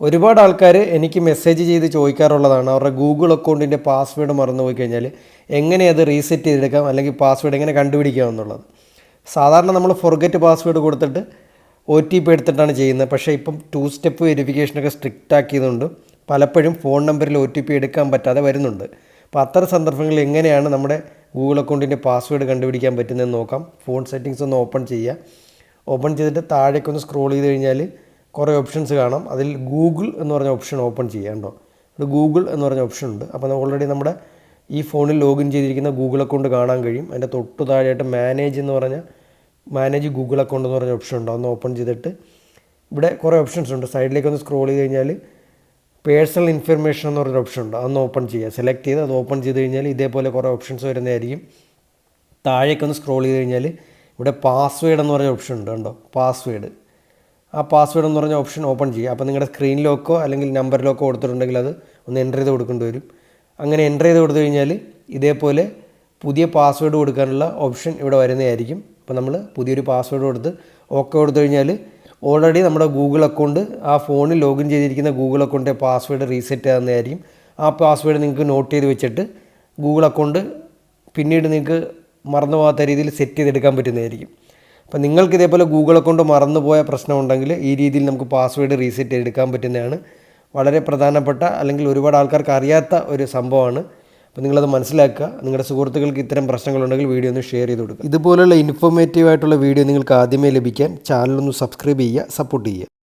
ഒരുപാട് ആൾക്കാർ എനിക്ക് മെസ്സേജ് ചെയ്ത് ചോദിക്കാറുള്ളതാണ്. അവരുടെ ഗൂഗിൾ അക്കൗണ്ടിന്റെ പാസ്വേഡ് മറന്നുപോയി കഴിഞ്ഞാൽ എങ്ങനെ അത് റീസെറ്റ് ചെയ്തെടുക്കാം? അല്ലെങ്കിൽ പാസ്വേഡ് എങ്ങനെ കണ്ടുപിടിക്കാം എന്നുള്ളത്. സാധാരണ നമ്മൾ ഫൊർഗറ്റ് പാസ്വേഡ് കൊടുത്തിട്ട് ഒ ടി പി എടുത്തിട്ടാണ് ചെയ്യുന്നത്. പക്ഷേ ഇപ്പം ടു സ്റ്റെപ്പ് വെരിഫിക്കേഷനൊക്കെ സ്ട്രിക്റ്റ് ആക്കിയതുകൊണ്ട് പലപ്പോഴും ഫോൺ നമ്പറിൽ ഒ ടി പി എടുക്കാൻ പറ്റാതെ വരുന്നുണ്ട്. അപ്പോൾ അത്തരം സന്ദർഭങ്ങളിൽ എങ്ങനെയാണ് നമ്മുടെ ഗൂഗിൾ അക്കൗണ്ടിന്റെ പാസ്വേഡ് കണ്ടുപിടിക്കാൻ പറ്റുന്നതെന്ന് നോക്കാം. ഫോൺ സെറ്റിങ്സ് ഒന്ന് ഓപ്പൺ ചെയ്യുക. ഓപ്പൺ ചെയ്തിട്ട് താഴേക്കൊന്ന് സ്ക്രോൾ ചെയ്ത് കഴിഞ്ഞാൽ കുറേ ഓപ്ഷൻസ് കാണാം. അതിൽ ഗൂഗിൾ എന്ന് പറഞ്ഞ ഓപ്ഷൻ ഓപ്പൺ ചെയ്യാണ്ടോ അത് ഗൂഗിൾ എന്ന് പറഞ്ഞ ഓപ്ഷൻ ഉണ്ട്. അപ്പോൾ ഓൾറെഡി നമ്മുടെ ഈ ഫോണിൽ ലോഗിൻ ചെയ്തിരിക്കുന്ന ഗൂഗിൾ അക്കൗണ്ട് കാണാൻ കഴിയും. അതിന്റെ തൊട്ട് താഴെയായിട്ട് മാനേജ് എന്ന് പറഞ്ഞ മാനേജ് ഗൂഗിൾ അക്കൗണ്ട് എന്ന് പറഞ്ഞ ഓപ്ഷൻ ഉണ്ട്. അതൊന്ന് ഓപ്പൺ ചെയ്തിട്ട് ഇവിടെ കുറേ ഓപ്ഷൻസ് ഉണ്ട്. സൈഡിലേക്ക് ഒന്ന് സ്ക്രോൾ ചെയ്ത് കഴിഞ്ഞാൽ പേഴ്സണൽ ഇൻഫർമേഷൻ എന്ന് പറഞ്ഞൊരു ഓപ്ഷൻ ഉണ്ട്. അതൊന്ന് ഓപ്പൺ ചെയ്യുക. സെലക്ട് ചെയ്ത് അത് ഓപ്പൺ ചെയ്ത് കഴിഞ്ഞാൽ ഇതേപോലെ കുറേ ഓപ്ഷൻസ് വരുന്നതായിരിക്കും. താഴേക്കൊന്ന് സ്ക്രോൾ ചെയ്ത് കഴിഞ്ഞാൽ ഇവിടെ പാസ്വേഡ് എന്ന് പറഞ്ഞ ഓപ്ഷൻ ഉണ്ട്. കണ്ടോ? പാസ്വേഡ് ആ പാസ്വേഡ് എന്ന് പറഞ്ഞ ഓപ്ഷൻ ഓപ്പൺ ചെയ്യുക. അപ്പോൾ നിങ്ങളുടെ സ്ക്രീനിലോക്കോ അല്ലെങ്കിൽ നമ്പറിലോക്കോ കൊടുത്തിട്ടുണ്ടെങ്കിൽ അത് ഒന്ന് എന്റർ ചെയ്ത് കൊടുക്കേണ്ടി വരും. അങ്ങനെ എന്റർ ചെയ്ത് കൊടുത്തു കഴിഞ്ഞാൽ ഇതേപോലെ പുതിയ പാസ്വേഡ് കൊടുക്കാനുള്ള ഓപ്ഷൻ ഇവിടെ വരുന്നതായിരിക്കും. അപ്പോൾ നമ്മൾ പുതിയൊരു പാസ്വേഡ് കൊടുത്ത് ഓക്കെ കൊടുത്തു കഴിഞ്ഞാൽ ഓൾറെഡി നമ്മുടെ ഗൂഗിൾ അക്കൗണ്ട് ആ ഫോണിൽ ലോഗിൻ ചെയ്തിരിക്കുന്ന ഗൂഗിൾ അക്കൗണ്ടിന്റെ പാസ്വേഡ് റീസെറ്റ് ആകുന്നതായിരിക്കും. ആ പാസ്വേഡ് നിങ്ങൾക്ക് നോട്ട് ചെയ്ത് വെച്ചിട്ട് ഗൂഗിൾ അക്കൗണ്ട് പിന്നീട് നിങ്ങൾക്ക് മറന്നു പോകാത്ത രീതിയിൽ സെറ്റ് ചെയ്തെടുക്കാൻ പറ്റുന്നതായിരിക്കും. അപ്പോൾ നിങ്ങൾക്ക് ഇതേപോലെ ഗൂഗിൾ അക്കൗണ്ട് മറന്നുപോയ പ്രശ്നമുണ്ടെങ്കിൽ ഈ രീതിയിൽ നമുക്ക് പാസ്വേഡ് റീസെറ്റ് ചെയ്തെടുക്കാൻ പറ്റുന്നതാണ്. വളരെ പ്രധാനപ്പെട്ട അല്ലെങ്കിൽ ഒരുപാട് ആൾക്കാർക്ക് അറിയാത്ത ഒരു സംഭവമാണ്. അപ്പോൾ നിങ്ങളത് മനസ്സിലാക്കുക. നിങ്ങളുടെ സുഹൃത്തുക്കൾക്ക് ഇത്തരം പ്രശ്നങ്ങളുണ്ടെങ്കിൽ വീഡിയോ ഒന്ന് ഷെയർ ചെയ്ത് കൊടുക്കുക. ഇതുപോലുള്ള ഇൻഫോർമേറ്റീവ് ആയിട്ടുള്ള വീഡിയോ നിങ്ങൾക്ക് ആദ്യമേ ലഭിക്കാൻ ചാനലൊന്ന് സബ്സ്ക്രൈബ് ചെയ്യുക സപ്പോർട്ട് ചെയ്യുക.